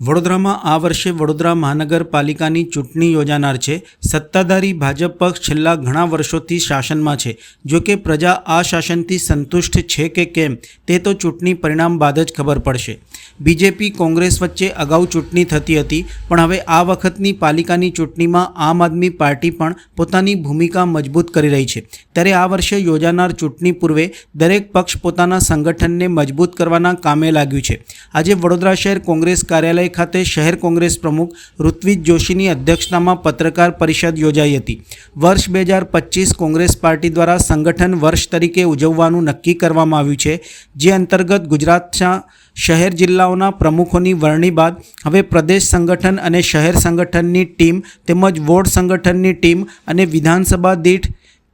વડોદરામાં આ વર્ષે વડોદરા મહાનગરપાલિકાની ચૂંટણી યોજાનાર છે. સત્તાધારી ભાજપ પક્ષ છેલ્લા ઘણા વર્ષોથી શાસનમાં છે. જો કે પ્રજા આ શાસનથી સંતુષ્ટ છે કે કેમ, તે તો ચૂંટણી પરિણામ બાદ જ ખબર પડશે. બીજેપી કોંગ્રેસ વચ્ચે અગાઉ ચૂંટણી થતી હતી, પણ હવે આ વખતની પાલિકાની ચૂંટણીમાં આમ આદમી પાર્ટી પણ પોતાની ભૂમિકા મજબૂત કરી રહી છે. ત્યારે આ વર્ષે યોજાનાર ચૂંટણી પૂર્વે દરેક પક્ષ પોતાના સંગઠનને મજબૂત કરવાના કામે લાગ્યું છે. આજે વડોદરા શહેર કોંગ્રેસ કાર્યાલય ખાતે શહેર કોંગ્રેસ પ્રમુખ ઋત્વિજ જોશીની અધ્યક્ષતામાં પત્રકાર પરિષદ યોજાઈ હતી. વર્ષ બે હજાર પચીસ કોંગ્રેસ પાર્ટી દ્વારા સંગઠન વર્ષ તરીકે ઉજવવાનું નક્કી કરવામાં આવ્યું છે, જે અંતર્ગત ગુજરાતના શહેર જિલ્લાઓના પ્રમુખોની વરણી બાદ હવે પ્રદેશ સંગઠન અને શહેર સંગઠનની ટીમ તેમજ વોર્ડ સંગઠનની ટીમ અને વિધાનસભા દીઠ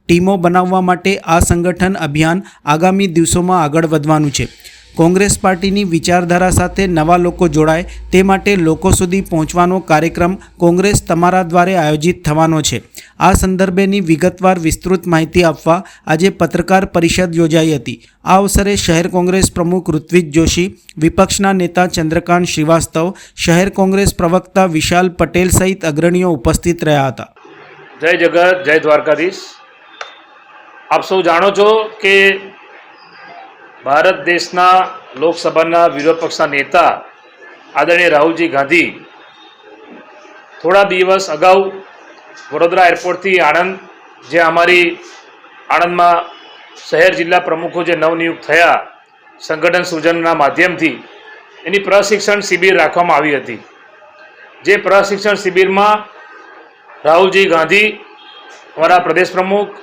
ટીમો બનાવવા માટે આ સંગઠન અભિયાન આગામી દિવસોમાં આગળ વધવાનું છે. કોંગ્રેસ પાર્ટીની વિચારધારા સાથે નવા લોકો જોડાય તે માટે લોકો સુધી પહોંચવાનો કાર્યક્રમ કોંગ્રેસ તમારા દ્વારે આયોજિત થવાનો છે. આ સંદર્ભેની વિગતવાર વિસ્તૃત માહિતી આપવા આજે પત્રકાર પરિષદ યોજાઈ હતી. આ અવસરે શહેર કોંગ્રેસ પ્રમુખ ઋત્વિક જોશી, વિપક્ષના નેતા ચંદ્રકાંત શ્રીવાસ્તવ, શહેર કોંગ્રેસ પ્રવક્તા વિશાલ પટેલ સહિત અગ્રણીઓ ઉપસ્થિત રહ્યા હતા. જય જગત, જય દ્વારકાધીશ. આપ સૌ જાણો છો કે ભારત દેશના લોકસભાના વિરોધ પક્ષના નેતા આદરણીય રાહુલજી ગાંધી થોડા દિવસ અગાઉ વડોદરા એરપોર્ટથી આણંદ, જે અમારી આણંદમાં શહેર જિલ્લા પ્રમુખો જે નવનિયુક્ત થયા, સંગઠન સૂજનના માધ્યમથી એની પ્રશિક્ષણ શિબિર રાખવામાં આવી હતી. જે પ્રશિક્ષણ શિબિરમાં રાહુલજી ગાંધી, અમારા પ્રદેશ પ્રમુખ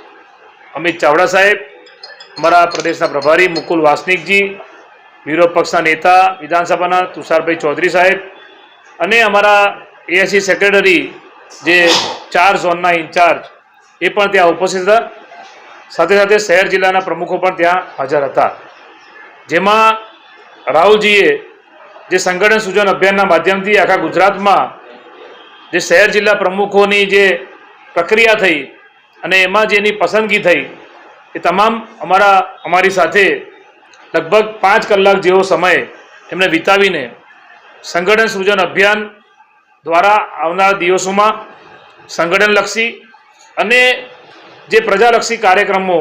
અમિત ચાવડા સાહેબ અમારા પ્રદેશના પ્રભારી મુકુલ વાસનિકજી, વિરોધ પક્ષના નેતા વિધાનસભાના તુષારભાઈ ચૌધરી સાહેબ અને અમારા એએસસી સેક્રેટરી જે ચાર ઝોનના ઇન્ચાર્જ એ પણ ત્યાં ઉપસ્થિત હતા. સાથે સાથે શહેર જિલ્લાના પ્રમુખો પણ ત્યાં હાજર હતા. જેમાં રાહુલજીએ જે સંગઠન સૂચન અભિયાનના માધ્યમથી આખા ગુજરાતમાં જે શહેર જિલ્લા પ્રમુખોની જે પ્રક્રિયા થઈ અને એમાં જે એની પસંદગી થઈ એ તમામ અમારા, અમારી સાથે લગભગ પાંચ કલાક જેવો સમય એમને વિતાવીને સંગઠન સૃજન અભિયાન દ્વારા આવનાર દિવસોમાં સંગઠનલક્ષી અને જે પ્રજાલક્ષી કાર્યક્રમો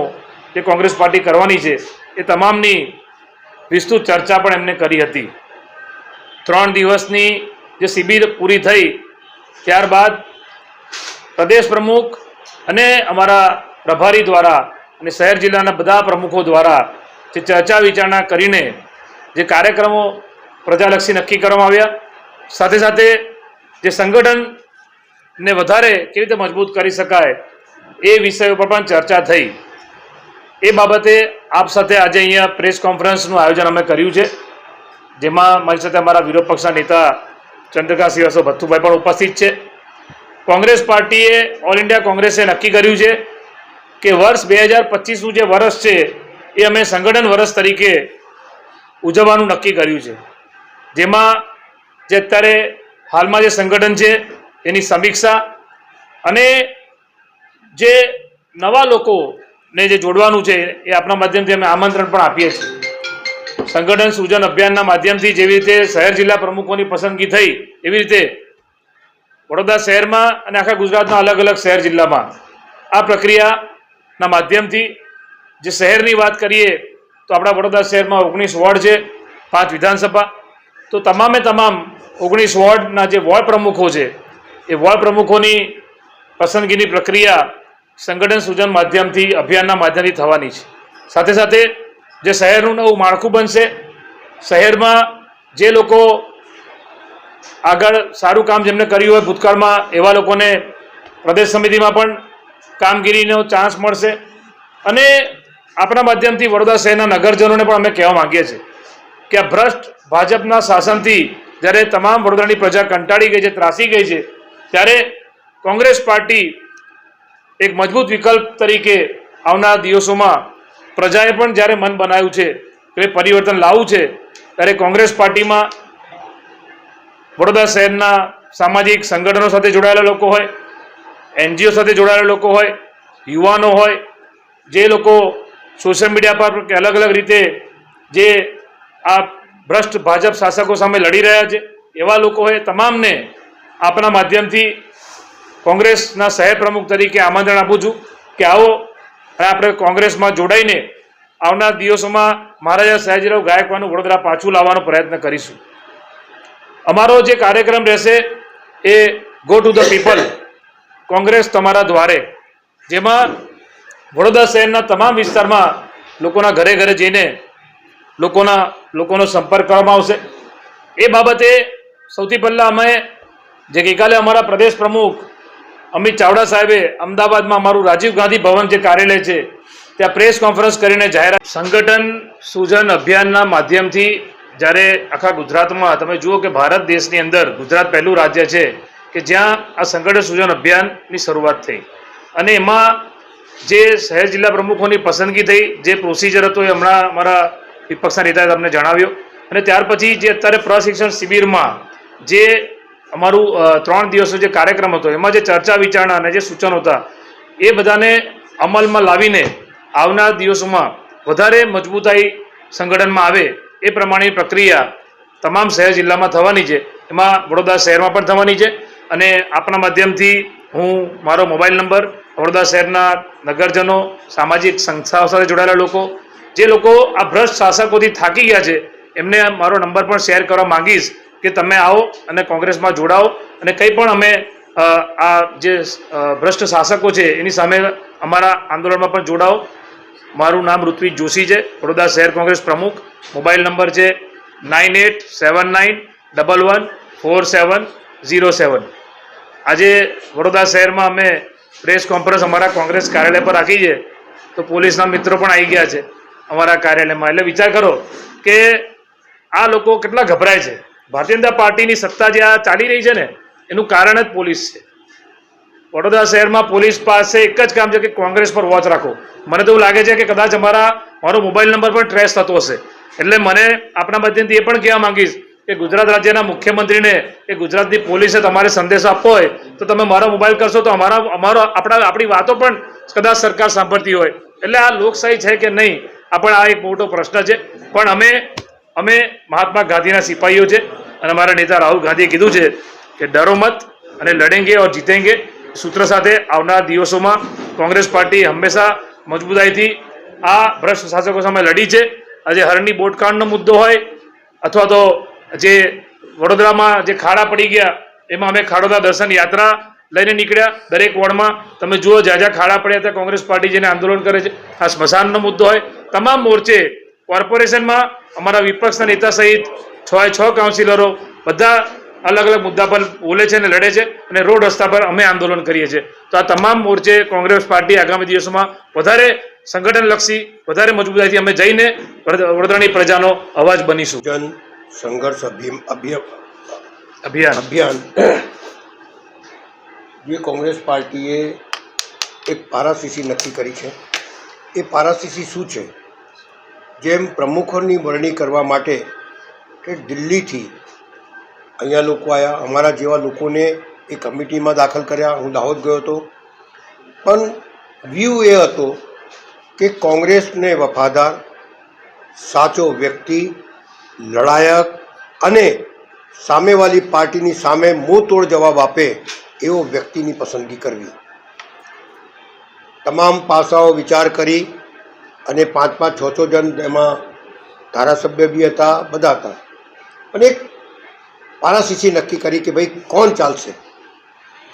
જે કોંગ્રેસ પાર્ટી કરવાની છે, એ તમામની વિસ્તૃત ચર્ચા પણ એમને કરી હતી. ત્રણ દિવસની જે શિબિર પૂરી થઈ, ત્યારબાદ પ્રદેશ પ્રમુખ અને અમારા પ્રભારી દ્વારા અને શહેર જિલ્લાના બધા પ્રમુખો દ્વારા જે ચર્ચા વિચારણા કરીને જે કાર્યક્રમો પ્રજાલક્ષી નક્કી કરવામાં આવ્યા. સાથે સાથે જે સંગઠનને વધારે કેવી રીતે મજબૂત કરી શકાય એ વિષયો પર પણ ચર્ચા થઈ. એ બાબતે આપ સાથે આજે અહીંયા પ્રેસ કોન્ફરન્સનું આયોજન અમે કર્યું છે. જેમાં મારી સાથે અમારા વિરોધ પક્ષના નેતા ચંદ્રકાંત શ્રીવાસ્તવ ભથ્થુભાઈ પણ ઉપસ્થિત છે. કોંગ્રેસ પાર્ટીએ ઓલ ઇન્ડિયા કોંગ્રેસે નક્કી કર્યું છે કે વર્ષ બે હજાર પચીસનું જે વર્ષ છે, એ અમે સંગઠન વર્ષ તરીકે ઉજવવાનું નક્કી કર્યું છે. જેમાં જે અત્યારે હાલમાં જે સંગઠન છે, એની સમીક્ષા અને જે નવા લોકોને જે જોડવાનું છે, એ આપણા માધ્યમથી અમે આમંત્રણ પણ આપીએ છીએ. સંગઠન સૂજન અભિયાનના માધ્યમથી જેવી રીતે શહેર જિલ્લા પ્રમુખોની પસંદગી થઈ, એવી રીતે વડોદરા શહેરમાં અને આખા ગુજરાતના અલગ અલગ શહેર જિલ્લામાં આ પ્રક્રિયાના માધ્યમથી જે શહેરની વાત કરીએ, તો આપણા વડોદરા શહેરમાં ઓગણીસ વોર્ડ છે, પાંચ વિધાનસભા. તો તમામે તમામ ઓગણીસ વોર્ડના જે વોર્ડ પ્રમુખો છે, એ વોર્ડ પ્રમુખોની પસંદગીની પ્રક્રિયા સંગઠન સૂચન માધ્યમથી અભિયાનના માધ્યમથી થવાની છે. સાથે સાથે જે શહેરનું નવું માળખું બનશે, શહેરમાં જે લોકો આગળ સારું કામ જેમને કર્યું હોય ભૂતકાળમાં, એવા લોકોને પ્રદેશ સમિતિમાં પણ કામગીરીનો ચાન્સ મળશે. અને આપણા માધ્યમથી વડોદરા શહેરના નગરજનોને પણ અમે કહેવા માંગીએ છીએ કે આ ભ્રષ્ટ ભાજપના શાસનથી જ્યારે તમામ વડોદરાની પ્રજા કંટાળી ગઈ છે, ત્રાસી ગઈ છે, ત્યારે કોંગ્રેસ પાર્ટી એક મજબૂત વિકલ્પ તરીકે આવનાર દિવસોમાં પ્રજાએ પણ જ્યારે મન બનાવ્યું છે કે પરિવર્તન લાવવું છે, ત્યારે કોંગ્રેસ પાર્ટીમાં વડોદરા શહેરના સામાજિક સંગઠનો સાથે જોડાયેલા લોકો હોય એનજીઓ સાથે જોડાયેલા લોકો હોય, યુવાનો હોય, જે લોકો સોશિયલ મીડિયા પર કે અલગ અલગ રીતે જે આ ભ્રષ્ટ ભાજપ શાસકો સામે લડી રહ્યા છે, એવા લોકોએ તમામને આપના માધ્યમથી કોંગ્રેસના શહેર પ્રમુખ તરીકે આમંત્રણ આપું છું કે આવો અને આપણે કોંગ્રેસમાં જોડાઈને આવનાર દિવસોમાં મહારાજા સયાજીરાવ ગાયકવાડનું વડોદરા પાછું લાવવાનો પ્રયત્ન કરીશું. અમારો જે કાર્યક્રમ રહેશે એ go to the people Congress તમારા દ્વારે, જેમાં વડોદરા શહેરના તમામ વિસ્તારમાં લોકોના ઘરે ઘરે જઈને લોકોના, લોકોનો સંપર્ક કરવામાં આવશે. એ બાબતે સૌથી પહેલાં અમે જે ગઈકાલે અમારા પ્રદેશ પ્રમુખ અમિત ચાવડા સાહેબે અમદાવાદમાં અમારું રાજીવ ગાંધી ભવન જે કાર્યાલય છે, ત્યાં પ્રેસ કોન્ફરન્સ કરીને જાહેરાત સંગઠન સૂજન અભિયાનના માધ્યમથી જ્યારે આખા ગુજરાતમાં, તમે જુઓ કે ભારત દેશની અંદર ગુજરાત પહેલું રાજ્ય છે કે જ્યાં આ સંગઠન સૂચન અભિયાનની શરૂઆત થઈ. અને એમાં જે શહેર જિલ્લા પ્રમુખોની પસંદગી થઈ, જે પ્રોસિજર હતો એ હમણાં અમારા વિપક્ષના નેતાએ તમને જણાવ્યો. અને ત્યાર પછી જે અત્યારે પ્રશિક્ષણ શિબિરમાં જે અમારું ત્રણ દિવસનો જે કાર્યક્રમ હતો, એમાં જે ચર્ચા વિચારણા અને જે સૂચનો હતા, એ બધાને અમલમાં લાવીને આવનાર દિવસોમાં વધારે મજબૂતાઈ સંગઠનમાં આવે એ પ્રમાણેની પ્રક્રિયા તમામ શહેર જિલ્લામાં થવાની છે. એમાં વડોદરા શહેરમાં પણ થવાની છે. અને આપના માધ્યમથી હું મારો મોબાઈલ નંબર વડોદરા શહેરના નગરજનો, સામાજિક સંસ્થાઓ સાથે જોડાયેલા લોકો, જે લોકો આ ભ્રષ્ટ શાસકોથી થાકી ગયા છે, એમને મારો નંબર પણ શેર કરવા માંગીશ કે તમે આવો અને કોંગ્રેસમાં જોડાઓ અને કંઈ પણ અમે આ જે ભ્રષ્ટ શાસકો છે, એની સામે અમારા આંદોલનમાં પણ જોડાઓ. મારું નામ ઋત્વિક જોશી છે, વડોદરા શહેર કોંગ્રેસ પ્રમુખ. મોબાઈલ નંબર છે nine eight seven nine double one four seven zero seven. આજે વડોદરા શહેરમાં અમે પ્રેસ કોન્ફરન્સ અમારા કોંગ્રેસ કાર્યાલય પર રાખી છે. તો પોલીસના મિત્રો પણ આવી ગયા છે અમારા કાર્યાલયમાં. એટલે વિચાર કરો કે આ લોકો કેટલા ગભરાય છે. ભારતીય જનતા પાર્ટીની સત્તા જે આ ચાલી રહી છે ને, એનું કારણ જ પોલીસ છે. વડોદરા શહેરમાં પોલીસ પાસે એક જ કામ છે કે કોંગ્રેસ પર વોચ રાખો. મને તો એવું લાગે છે કે કદાચ અમારા, મારો મોબાઈલ નંબર પણ ટ્રેસ થતો હશે. એટલે મને આપણા માધ્યમથી એ પણ કહેવા માંગીશ કે ગુજરાત રાજ્યના મુખ્યમંત્રીને કે ગુજરાતની પોલીસે તમારે સંદેશો આપવો હોય, તો તમે મારો મોબાઈલ કરશો તો અમારા, અમારો, આપણા, આપણી વાતો પણ કદાચ સરકાર સાંભળતી હોય. એટલે આ લોકશાહી છે કે નહીં, આ પણ આ એક મોટો પ્રશ્ન છે. પણ અમે અમે મહાત્મા ગાંધીના સિપાહીઓ છે અને અમારા નેતા રાહુલ ગાંધીએ કીધું છે કે ડરો મત અને લડેંગે ઓર જીતેંગે. સૂત્ર સાથે આવનાર દિવસોમાં કોંગ્રેસ પાર્ટી હંમેશા મજબૂતાઈથી આ ભ્રષ્ટ શાસકો સામે લડી છે. આજે હરણની બોટકાંડનો મુદ્દો હોય, અથવા તો જે વડોદરામાં જે ખાડા પડી ગયા, એમાં અમે ખાડોદા દર્શન યાત્રા લઈને નીકળ્યા. દરેક વોર્ડમાં તમે જુઓ, જ્યાં ખાડા પડ્યા ત્યાં કોંગ્રેસ પાર્ટી જેને આંદોલન કરે છે, આ સ્મશાનનો મુદ્દો હોય. તમામ મોરચે, કોર્પોરેશનમાં અમારા વિપક્ષના નેતા સહિત છ એ છ કાઉન્સિલરો બધા અલગ અલગ મુદ્દા પર બોલે છે અને લડે છે અને રોડ રસ્તા પર અમે આંદોલન કરીએ છીએ. તો આ તમામ મોરચે કોંગ્રેસ પાર્ટી આગામી દિવસોમાં વધારે સંગઠનલક્ષી, વધારે મજબૂતાઈથી અમે જઈને વડ- વડોદરાની પ્રજાનો અવાજ બનીશું. સંઘર્ષ અભિ- અભિયાન. અભિયાન. જે કોંગ્રેસ પાર્ટીએ એક પારાસીસી નક્કી કરી છે. એ પારાસીસી શું છે? જેમ પ્રમુખોની વરણી કરવા માટે કે દિલ્હીથી અહીંયા લોકો આવ્યા અમારા જેવા લોકોને એ કમિટીમાં દાખલ કર્યા. હું દાહોદ ગયો હતો. પણ વ્યૂ એ હતો કે કોંગ્રેસને વફાદાર સાચો વ્યક્તિ લડાયક અને સામેવાળી પાર્ટીની સામે મોં જવાબ આપે એવો વ્યક્તિની પસંદગી કરવી. તમામ પાસાઓ વિચાર કરી અને પાંચ પાંચ છ છ જણ એમાં ધારાસભ્ય બી હતા, બધા હતા. અને એક પારાસીસી નક્કી કરી કે ભાઈ કોણ ચાલશે?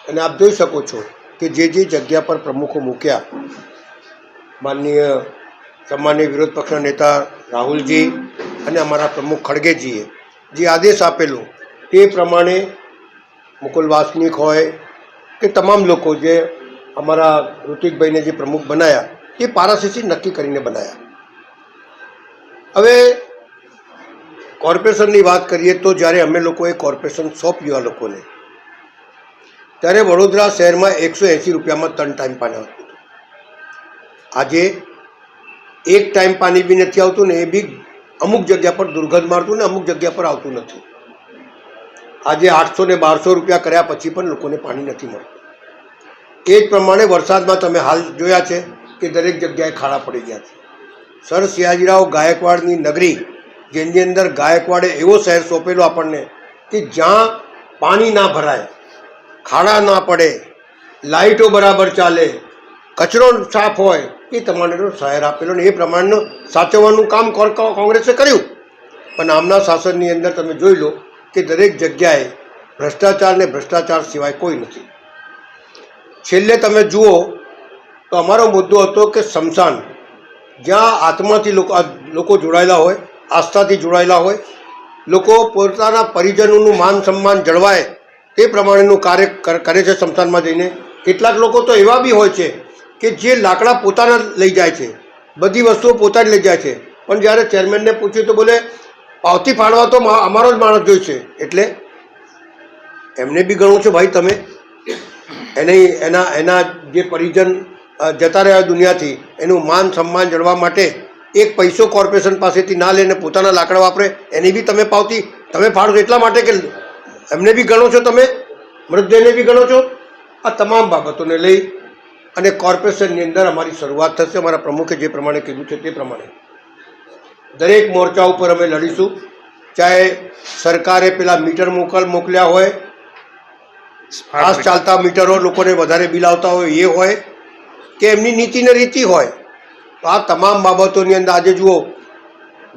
અને આપ જોઈ શકો છો કે જે જે જગ્યા પર પ્રમુખો મૂક્યા, માનનીય સામાન્ય વિરોધ પક્ષના નેતા રાહુલજી અને અમારા પ્રમુખ ખડગેજીએ જે આદેશ આપેલો તે પ્રમાણે મુકુલ વાસનિક હોય કે તમામ લોકો જે અમારા ઋતિકભાઈને જે પ્રમુખ બનાવ્યા એ પારાસીસી નક્કી કરીને બનાવ્યા હવે કોર્પોરેશનની વાત કરીએ તો જ્યારે અમે લોકોએ કોર્પોરેશન સોંપ્યું આ લોકોને, ત્યારે વડોદરા શહેરમાં એકસો એંસી રૂપિયામાં ત્રણ ટાઈમ પાણી આવતું હતું. આજે એક ટાઈમ પાણી બી નથી આવતું ને એ બી અમુક જગ્યા પર દુર્ગંધ મારતું ને અમુક જગ્યા પર આવતું નથી. આજે આઠસો ને બારસો રૂપિયા કર્યા પછી પણ લોકોને પાણી નથી મળતું. એ જ પ્રમાણે વરસાદમાં તમે હાલ જોયા છે કે દરેક જગ્યાએ ખાડા પડી ગયા છે. સર સિયાજીરાવ ગાયકવાડની નગરી, જેની અંદર ગાયકવાડે એવો શહેર સોંપેલો આપણને કે જ્યાં પાણી ના ભરાય, ખાડા ના પડે લાઇટો બરાબર ચાલે કચરો સાફ હોય એ તમારે શહેર આપેલો ને એ પ્રમાણનું સાચવવાનું કામ કોંગ્રેસે કર્યું. પણ આમના શાસનની અંદર તમે જોઈ લો કે દરેક જગ્યાએ ભ્રષ્ટાચાર ને ભ્રષ્ટાચાર સિવાય કોઈ નથી. છેલ્લે તમે જુઓ તો અમારો મુદ્દો હતો કે સ્મશાન જ્યાં આત્માથી લોકો લોકો જોડાયેલા હોય, આસ્થાથી જોડાયેલા હોય, લોકો પોતાના પરિજનોનું માન સન્માન જળવાય તે પ્રમાણેનું કાર્ય કરે છે સ્મશાનમાં જઈને. કેટલાક લોકો તો એવા બી હોય છે કે જે લાકડા પોતાના લઈ જાય છે. બધી વસ્તુઓ પોતાની લઈ જાય છે. પણ જ્યારે ચેરમેનને પૂછ્યું તો બોલે, પાવતી ફાળવા તો અમારો જ માણસ જોઈશે એટલે એમને બી ગણો છો, ભાઈ, તમે એને, એના એના જે પરિજન જતા રહ્યા દુનિયાથી, એનું માન સન્માન જળવા માટે એક પૈસો કોર્પોરેશન પાસેથી ના લઈને પોતાના લાકડા વાપરે, એની બી તમે પાવતી, તમે ફાળો એટલા માટે કે એમને બી ગણો છો તમે? મૃતદેહને બી ગણો છો? આ તમામ બાબતોને લઈ અને કોર્પોરેશનની અંદર અમારી શરૂઆત થશે. અમારા પ્રમુખે જે પ્રમાણે કીધું છે તે પ્રમાણે. દરેક મોરચા ઉપર અમે લડીશું. ચાહે સરકારે પેલા મીટર મોકલ મોકલ્યા હોય ફાસ્ટ ચાલતા મીટરો લોકોને વધારે બિલ આવતા હોય એ હોય, કે એમની નીતિને રીતિ હોય. તો આ તમામ બાબતોની અંદર આજે જુઓ,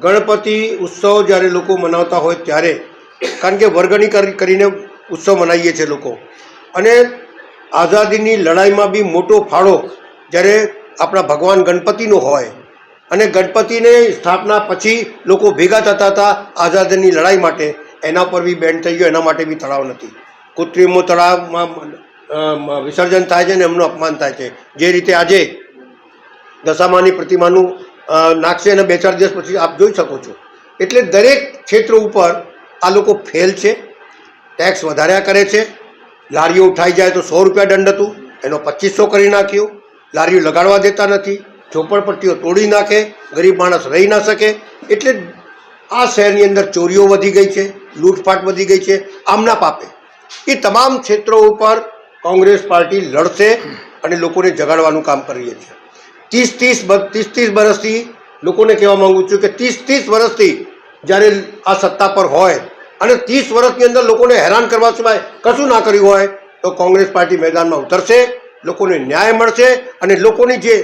ગણપતિ ઉત્સવ જ્યારે લોકો મનાવતા હોય ત્યારે, કારણ કે વર્ગણી કરીને ઉત્સવ મનાવીએ છીએ લોકો. અને આઝાદીની લડાઈમાં બી મોટો ફાળો જ્યારે આપણા ભગવાન ગણપતિનો હોય અને ગણપતિને સ્થાપના પછી લોકો ભેગા થતા હતા આઝાદીની લડાઈ માટે, એના પર બી બેન્ડ થઈ ગયો, એના માટે બી તળાવ નથી. કૃત્રિમો તળાવમાં વિસર્જન થાય છે ને એમનું અપમાન થાય છે. જે રીતે આજે દશામાની પ્રતિમાનું નાખશે અને બે ચાર દિવસ પછી આપ જોઈ શકો છો. એટલે દરેક ક્ષેત્ર ઉપર આ લોકો ફેલ છે, ટેક્સ વધાર્યા કરે છે લારીઓ ઉઠાઈ જાય તો સો રૂપિયા દંડ હતું. એનો પચીસો કરી નાખ્યો. લારીઓ લગાડવા દેતા નથી. ઝોપડપટ્ટીઓ તોડી નાખે. ગરીબ માણસ રહી ના શકે. એટલે આ શહેરની અંદર ચોરીઓ વધી ગઈ છે. લૂંટફાટ વધી ગઈ છે. આમના પાપે. એ તમામ ક્ષેત્રો ઉપર કોંગ્રેસ પાર્ટી લડશે અને લોકોને જગાડવાનું કામ કરીએ છીએ ત્રીસ ત્રીસ ત્રીસ ત્રીસ વર્ષથી લોકોને કહેવા માગું છું કે ત્રીસ ત્રીસ વર્ષથી જ્યારે આ સત્તા પર હોય અને ત્રીસ વર્ષની અંદર લોકોને હેરાન કરવા સિવાય કશું ના કર્યું હોય તો કોંગ્રેસ પાર્ટી મેદાનમાં ઉતરશે, લોકોને ન્યાય મળશે અને લોકોની જે